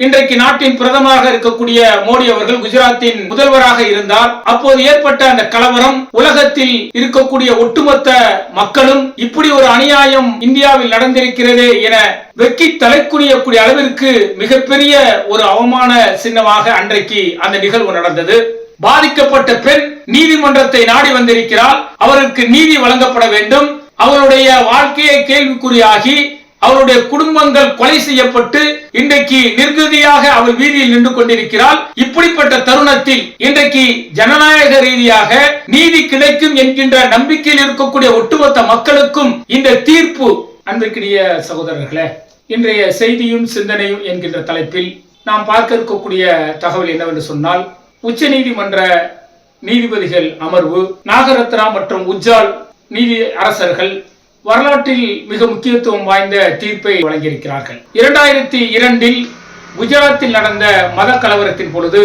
இன்றைக்கு நாட்டின் பிரதமராக இருக்கக்கூடிய மோடி அவர்கள் குஜராத்தின் முதல்வராக இருந்தார். அப்போது ஏற்பட்ட அந்த கலவரம் உலகத்தில் இருக்கக்கூடிய ஒட்டுமொத்த மக்களும் இப்படி ஒரு அநியாயம் இந்தியாவில் நடந்திருக்கிறதே என வெக்கி தலைக்குனியக்கூடிய அளவிற்கு மிகப்பெரிய ஒரு அவமான சின்னமாக அன்றைக்கு அந்த நிகழ்வு நடந்தது. பாதிக்கப்பட்ட பெண் நீதிமன்றத்தை நாடி வந்திருக்கிறார் அவருக்கு நீதி வழங்கப்பட வேண்டும். அவருடைய வாழ்க்கையை கேள்விக்குறியாகி அவருடைய குடும்பங்கள் கொலை செய்யப்பட்டு இன்றைக்கு நிர்கதியாக அவள் வீதியில் நின்று கொண்டிருக்கிறாள். இப்படிப்பட்ட தருணத்தில் இன்றைக்கு ஜனநாயக ரீதியாக நீதி கிடைக்கும் என்கின்ற நம்பிக்கையில் இருக்கக்கூடிய ஒட்டுமொத்த மக்களுக்கும் இந்த தீர்ப்பு. அன்பிற்கினிய சகோதரர்களே இன்றைய செய்தியும் சிந்தனையும் என்கின்ற தலைப்பில் நாம் பார்க்க இருக்கக்கூடிய தகவல் என்னவென்று சொன்னால் உச்ச நீதிமன்ற நீதிபதிகள் அமர்வு நாகரத்னா மற்றும் உஜ்ஜால் நீதி அரசர்கள் வரலாற்றில் மிக முக்கியத்துவம் வாய்ந்த தீர்ப்பை வழங்கியிருக்கிறார்கள். இரண்டாயிரத்தி இரண்டில் குஜராத்தில் நடந்த மத கலவரத்தின் பொழுது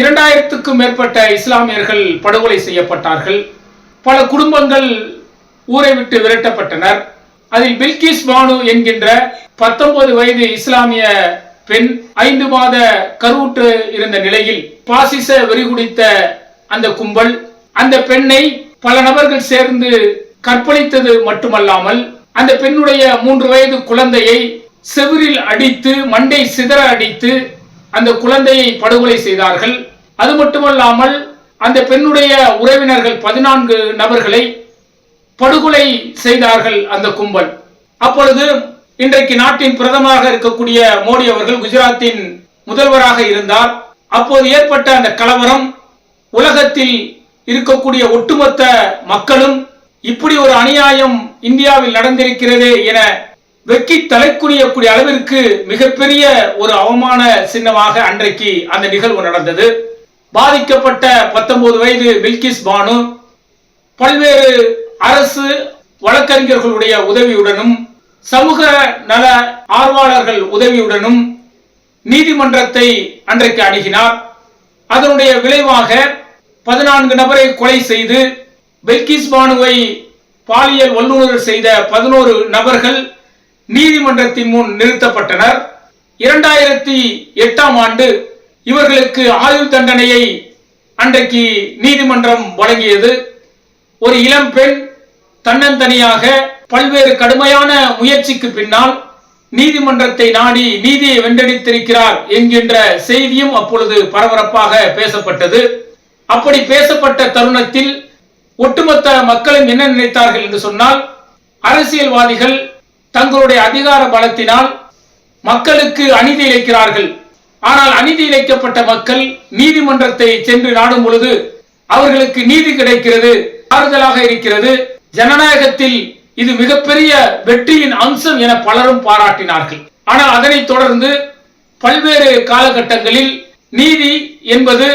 இரண்டாயிரத்துக்கும் மேற்பட்ட இஸ்லாமியர்கள் படுகொலை செய்யப்பட்டார்கள். பல குடும்பங்கள் ஊரை விட்டு விரட்டப்பட்டனர். அதில் பில்கிஸ் பானு என்கின்ற பத்தொன்பது வயது இஸ்லாமிய பெண் ஐந்து மாத கருவுற்று இருந்த நிலையில் பாசிச வெறிகுடித்த அந்த கும்பல் அந்த பெண்ணை பல நபர்கள் சேர்ந்து கற்பழித்தது மட்டுமல்லாமல் அந்த பெண்ணுடைய மூன்று வயது குழந்தையை செவிரில் அடித்து மண்டை சிதற அடித்து அந்த குழந்தையை படுகொலை செய்தார்கள். அது மட்டுமல்லாமல் அந்த பெண்ணுடைய உறவினர்கள் பதினான்கு நபர்களை படுகொலை செய்தார்கள் அந்த கும்பல். அப்பொழுது இன்றைக்கு நாட்டின் பிரதமராக இருக்கக்கூடிய மோடி அவர்கள் குஜராத்தின் முதல்வராக இருந்தார். அப்போது ஏற்பட்ட அந்த கலவரம் உலகத்தில் இருக்கக்கூடிய ஒட்டுமொத்த மக்களும் இப்படி ஒரு அநியாயம் இந்தியாவில் நடந்திருக்கிறதே என வெக்கி தலைக்குனியக்கூடிய அளவிற்கு மிகப்பெரிய ஒரு அவமான சின்னமாக அன்றைக்கு அந்த நிகழ்வு நடந்தது. பாதிக்கப்பட்ட பத்தொன்பது வயது பில்கிஸ் பானு பல்வேறு அரசு வழக்கறிஞர்களுடைய உதவியுடனும் சமூக நல ஆர்வலர்கள் உதவியுடனும் நீதிமன்றத்தை அன்றைக்கு அணுகினார். அதனுடைய விளைவாக பதினான்கு நபரை கொலை செய்து பெல்கிஸ் பானுவை பாலியல் வல்லுநர் செய்த பதினோரு நபர்கள் நீதிமன்றத்தின் முன் நிறுத்தப்பட்டனர். இரண்டாயிரத்தி எட்டாம் ஆண்டு இவர்களுக்கு ஆயுள் தண்டனையை அன்றைக்கு நீதிமன்றம் வழங்கியது. ஒரு இளம் பெண் தன்னந்தனியாக பல்வேறு கடுமையான முயற்சிக்கு பின்னால் நீதிமன்றத்தை நாடி நீதியை வென்றெடுத்திருக்கிறார் என்கின்ற செய்தியும் அப்பொழுது பரபரப்பாக பேசப்பட்டது. அப்படி பேசப்பட்ட தருணத்தில் ஒட்டுமொத்த மக்களும் என்ன நினைத்தார்கள் என்று சொன்னால் அரசியல்வாதிகள் தங்களுடைய அதிகார பலத்தினால் மக்களுக்கு அநீதி இழைக்கிறார்கள். ஆனால் அநீதி இழைக்கப்பட்ட மக்கள் நீதிமன்றத்தை சென்று நாடும் பொழுது அவர்களுக்கு நீதி கிடைக்கிறது ஆறுதலாக இருக்கிறது. ஜனநாயகத்தில் இது மிகப்பெரிய வெற்றியின் அம்சம் என பலரும் பாராட்டினார்கள். ஆனால் அதனைத் தொடர்ந்து பல்வேறு காலகட்டங்களில் நீதி என்பது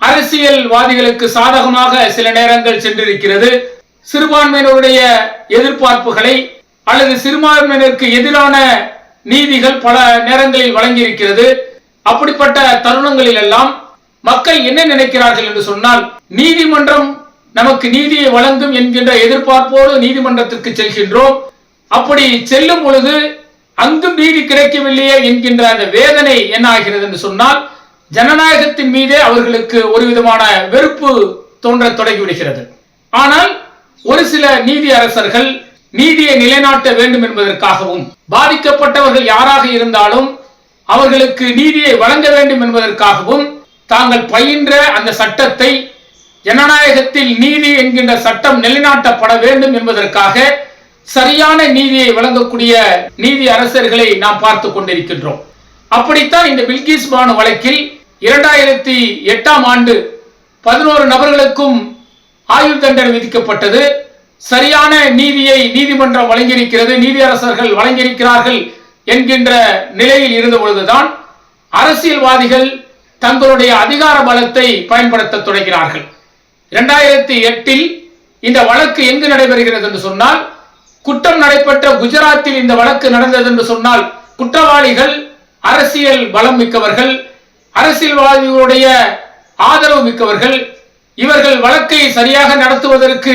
அரசியல்வாதிகளுக்கு சாதகமாக சில நேரங்கள் சென்றிருக்கிறது. சிறுபான்மையினருடைய எதிர்பார்ப்புகளை அல்லது சிறுபான்மையினருக்கு எதிரான நீதிகள் பல நேரங்களில் வழங்கியிருக்கிறது. அப்படிப்பட்ட தருணங்களில் எல்லாம் மக்கள் என்ன நினைக்கிறார்கள் என்று சொன்னால் நீதிமன்றம் நமக்கு நீதியை வழங்கும் என்கின்ற எதிர்பார்ப்போடு நீதிமன்றத்திற்கு செல்கின்றோம். அப்படி செல்லும் பொழுது அங்கும் நீதி கிடைக்கவில்லையே என்கின்ற அந்த வேதனை என்ன ஆகிறது என்று சொன்னால் ஜனநாயகத்தின் மீதே அவர்களுக்கு ஒரு விதமான வெறுப்பு தோன்ற தொடங்கிவிடுகிறது ஆனால் ஒரு சில நீதி அரசர்கள் நீதியை நிலைநாட்ட வேண்டும் என்பதற்காகவும் பாதிக்கப்பட்டவர்கள் யாராக இருந்தாலும் அவர்களுக்கு நீதியை வழங்க வேண்டும் என்பதற்காகவும் தாங்கள் பயின்ற அந்த சட்டத்தை ஜனநாயகத்தில் நீதி என்கின்ற சட்டம் நிலைநாட்டப்பட வேண்டும் என்பதற்காக சரியான நீதியை வழங்கக்கூடிய நீதி அரசர்களை நாம் பார்த்து கொண்டிருக்கின்றோம். அப்படித்தான் இந்த பில்கிஸ் பானு வழக்கில் இரண்டாயிரத்தி எட்டாம் ஆண்டு பதினோரு நபர்களுக்கும் ஆயுள் தண்டனை விதிக்கப்பட்டது. சரியான நீதியை நீதிமன்றம் வழங்கியிருக்கிறது. நீதியரசர்கள் வழங்கியிருக்கிறார்கள் என்கின்ற நிலையில் இருந்த பொழுதுதான் அரசியல்வாதிகள் தங்களுடைய அதிகார பலத்தை பயன்படுத்த தொடங்கினார்கள். இரண்டாயிரத்தி எட்டில் இந்த வழக்கு எங்கு நடைபெறுகிறது என்று சொன்னால் குற்றம் நடைபெற்ற குஜராத்தில் இந்த வழக்கு நடந்தது என்று சொன்னால் குற்றவாளிகள் அரசியல் பலம் மிக்கவர்கள் அரசியல்வாதிகளுடைய ஆதரவு மிக்கவர்கள் இவர்கள் வழக்கை சரியாக நடத்துவதற்கு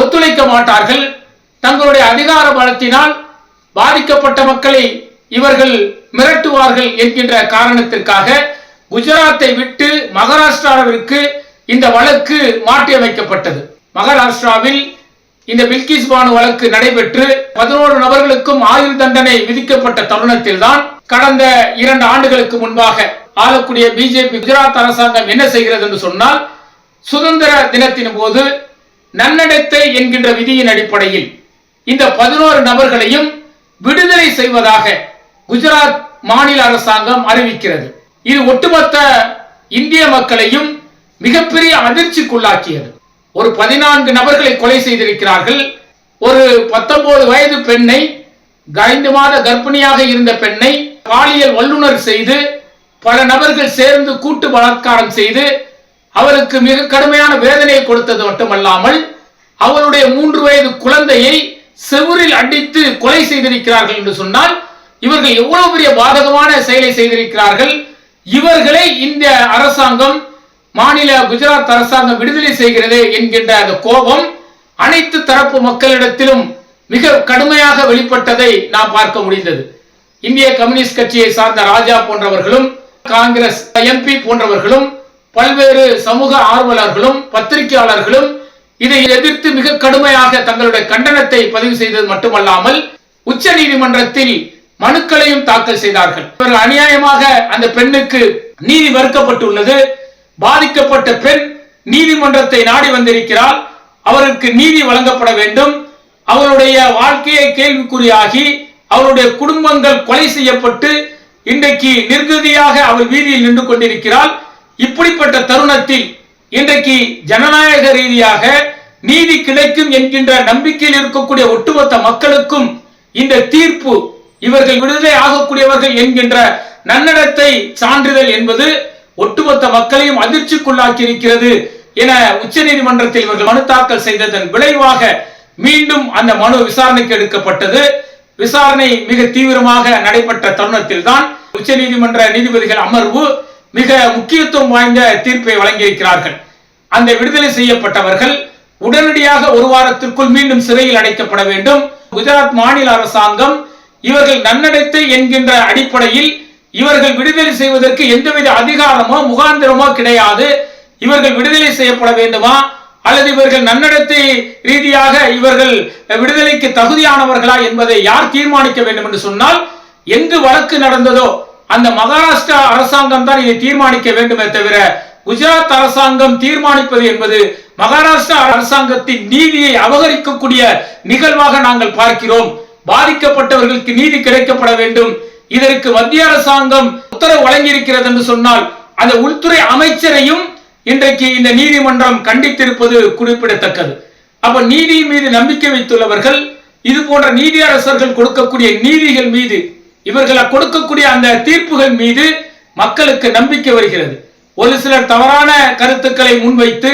ஒத்துழைக்க மாட்டார்கள். தங்களுடைய அதிகார பலத்தினால் பாதிக்கப்பட்ட மக்களை இவர்கள் மிரட்டுவார்கள் என்கின்ற காரணத்திற்காக குஜராத்தை விட்டு மகாராஷ்டிராவிற்கு இந்த வழக்கு மாற்றி அமைக்கப்பட்டது. மகாராஷ்டிராவில் இந்த பில்கிஸ் பானு வழக்கு நடைபெற்று பதினோரு நபர்களுக்கும் ஆயுள் தண்டனை விதிக்கப்பட்ட தருணத்தில் தான் கடந்த இரண்டு ஆண்டுகளுக்கு முன்பாக ஆளக்கூடிய பிஜேபி குஜராத் அரசாங்கம் என்ன செய்கிறது என்று சொன்னால் சுதந்திர தினத்தின் போது நன்னடத்தை என்கின்ற விதியின் அடிப்படையில் இந்த பதினோரு நபர்களையும் விடுதலை செய்வதாக குஜராத் மாநில அரசாங்கம் அறிவிக்கிறது. இது ஒட்டுமொத்த இந்திய மக்களையும் மிகப்பெரிய அதிர்ச்சிக்குள்ளாக்கியது. ஒரு பதினான்கு நபர்களை கொலை செய்திருக்கிறார்கள். ஒரு பத்தொன்பது வயது பெண்ணை ஐந்து மாத கர்ப்பிணியாக இருந்த பெண்ணை பாலியல் வல்லுநர் செய்து பல நபர்கள் சேர்ந்து கூட்டு பலாத்காரம் செய்து அவருக்கு மிக கடுமையான வேதனையை கொடுத்தது மட்டுமல்லாமல் அவருடைய மூன்று வயது குழந்தையை செவுரில் அடித்து கொலை செய்திருக்கிறார்கள் என்று சொன்னால் இவர்கள் எவ்வளவு பெரிய பாதகமான செயலை செய்திருக்கிறார்கள்? இவர்களை இந்த அரசாங்கம் மாநில குஜராத் அரசாங்கம் விடுதலை செய்கிறது என்கின்ற அந்த கோபம் அனைத்து தரப்பு மக்களிடத்திலும் மிக கடுமையாக வெளிப்பட்டதை நாம் பார்க்க முடிந்தது. இந்திய கம்யூனிஸ்ட் கட்சியை சார்ந்த ராஜா போன்றவர்களும் காங்கிரஸ் எம்பி போன்றவர்களும் பல்வேறு சமூக ஆர்வலர்களும் பத்திரிகையாளர்களும் இதை எதிர்த்து மிக கடுமையாக தங்களுடைய கண்டனத்தை பதிவு செய்தது மட்டுமல்லாமல் உச்ச நீதிமன்றத்தில் மனுக்களையும் தாக்கல் செய்தார்கள். இவர்கள் அநியாயமாக அந்த பெண்ணுக்கு நீதி மறுக்கப்பட்டுள்ளது பாதிக்கப்பட்ட பெண் நீதிமன்றத்தை நாடி வந்திருக்கிறார் அவருக்கு நீதி வழங்கப்பட வேண்டும். அவருடைய வாழ்க்கையை கேள்விக்குறியாகி அவருடைய குடும்பங்கள் கொலை செய்யப்பட்டு இன்றைக்கு நிர்கதியாக அவள் வீதியில் நின்று கொண்டிருக்கிறாள் இப்படிப்பட்ட தருணத்தில் இன்றைக்கு ஜனநாயக ரீதியாக நீதி கிடைக்கும் என்கின்ற நம்பிக்கையில் இருக்கக்கூடிய ஒட்டுமொத்த மக்களுக்கும் இந்த தீர்ப்பு இவர்கள் விடுதலை ஆகக்கூடியவர்கள் என்கின்ற நன்னடத்தை சான்றிதழ் என்பது ஒட்டுமொத்த மக்களையும் அதிர்ச்சிக்குள்ளாக்கி இருக்கிறது என உச்சநீதிமன்றத்தில் இவர்கள் மனு தாக்கல் செய்ததன் விளைவாக மீண்டும் அந்த மனு விசாரணைக்கு எடுக்கப்பட்டது. விசாரணை மிக தீவிரமாக நடைபெற்ற தருணத்தில் தான் உச்சநீதிமன்ற நீதிபதிகள் அமர்வு மிக முக்கியத்துவம் வாய்ந்த தீர்ப்பை வழங்கியிருக்கிறார்கள். அந்த விடுதலை செய்யப்பட்டவர்கள் உடனடியாக ஒரு வாரத்திற்குள் மீண்டும் சிறையில் அடைக்கப்பட வேண்டும். குஜராத் மாநில அரசாங்கம் இவர்கள் நன்னடத்தை என்கின்ற அடிப்படையில் இவர்கள் விடுதலை செய்வதற்கு எந்தவித அதிகாரமோ முகாந்திரமோ கிடையாது. இவர்கள் விடுதலை செய்யப்பட வேண்டுமா? அல்லது இவர்கள் நன்னடத்தை ரீதியாக இவர்கள் விடுதலைக்கு தகுதியானவர்களா என்பதை யார் தீர்மானிக்க வேண்டும் என்று சொன்னால் எங்கு வழக்கு நடந்ததோ அந்த மகாராஷ்டிரா அரசாங்கம் தான் இதை தீர்மானிக்க வேண்டுமே தவிர குஜராத் அரசாங்கம் தீர்மானிப்பது என்பது மகாராஷ்டிரா அரசாங்கத்தின் நீதியை அபகரிக்கக்கூடிய நிகழ்வாக நாங்கள் பார்க்கிறோம். பாதிக்கப்பட்டவர்களுக்கு நீதி கிடைக்கப்பட வேண்டும். இதற்கு மத்திய அரசாங்கம் உத்தரவு வழங்கியிருக்கிறது என்று சொன்னால் அந்த உள்துறை அமைச்சரையும் இன்றைக்கு இந்த நீதிமன்றம் கண்டித்திருப்பது குறிப்பிடத்தக்கது. அப்ப நீதி மீது நம்பிக்கை வைத்துள்ளவர்கள் இது போன்ற நீதியரசர்கள் கொடுக்கக்கூடிய நீதிகள் மீது இவர்களை கொடுக்கக்கூடிய அந்த தீர்ப்புகள் மீது மக்களுக்கு நம்பிக்கை வருகிறது. ஒரு சிலர் தவறான கருத்துக்களை முன்வைத்து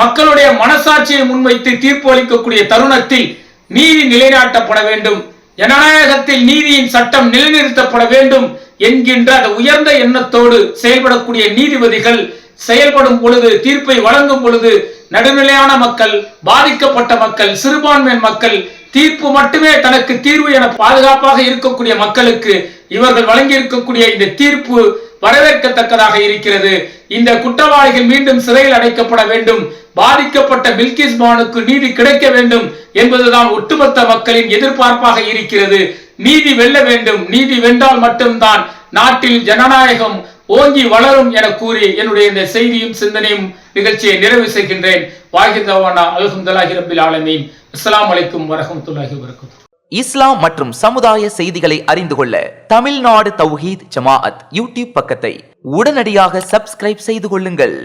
மக்களுடைய மனசாட்சியை முன்வைத்து தீர்ப்பு அளிக்கக்கூடிய தருணத்தில் நீதி நிலைநாட்டப்பட வேண்டும். ஜனநாயகத்தில் நீதியின் சட்டம் நிலைநிறுத்தப்பட வேண்டும் என்கின்ற அந்த உயர்ந்த எண்ணத்தோடு செயல்படக்கூடிய நீதிபதிகள் செயல்படும் பொழுது தீர்ப்பை வழங்கும் பொழுது நடுநிலையான மக்கள் பாதிக்கப்பட்ட மக்கள் சிறுபான்மையின் மக்கள் தீர்ப்பு மட்டுமே தனக்கு தீர்வு என பாதுகாப்பாக இருக்கக்கூடிய மக்களுக்கு இவர்கள் வழங்கி இருக்கக்கூடிய இந்த தீர்ப்பு வரவேற்கத்தக்கதாக இருக்கிறது. இந்த குற்றவாளிகள் மீண்டும் சிறையில் அடைக்கப்பட வேண்டும். பாதிக்கப்பட்ட பில்கிஸ் பானுக்கு நீதி கிடைக்க வேண்டும் என்பதுதான் ஒட்டுமொத்த மக்களின் எதிர்பார்ப்பாக இருக்கிறது. நீதி வெல்ல வேண்டும். நீதி வென்றால் மட்டும்தான் நாட்டில் ஜனநாயகம் ஓங்கி வளரும் என கூறி என்னுடைய இந்த செய்தியும் சிந்தனையும் நிகழ்ச்சியை நிறைவு செய்கின்றேன். வாகிதவானா அல்ஹம்துல்லாஹி ரபில் ஆலமீன். அஸ்லாம் அலைக்கும் வரஹ்மத்துல்லாஹி வபரகாத்துஹு. இஸ்லாம் மற்றும் சமுதாய செய்திகளை அறிந்து கொள்ள தமிழ்நாடு தௌஹீத் ஜமாஅத் யூடியூப் பக்கத்தை உடனடியாக சப்ஸ்கிரைப் செய்து கொள்ளுங்கள்.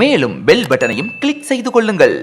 மேலும் பெல் பட்டனையும் கிளிக் செய்து கொள்ளுங்கள்.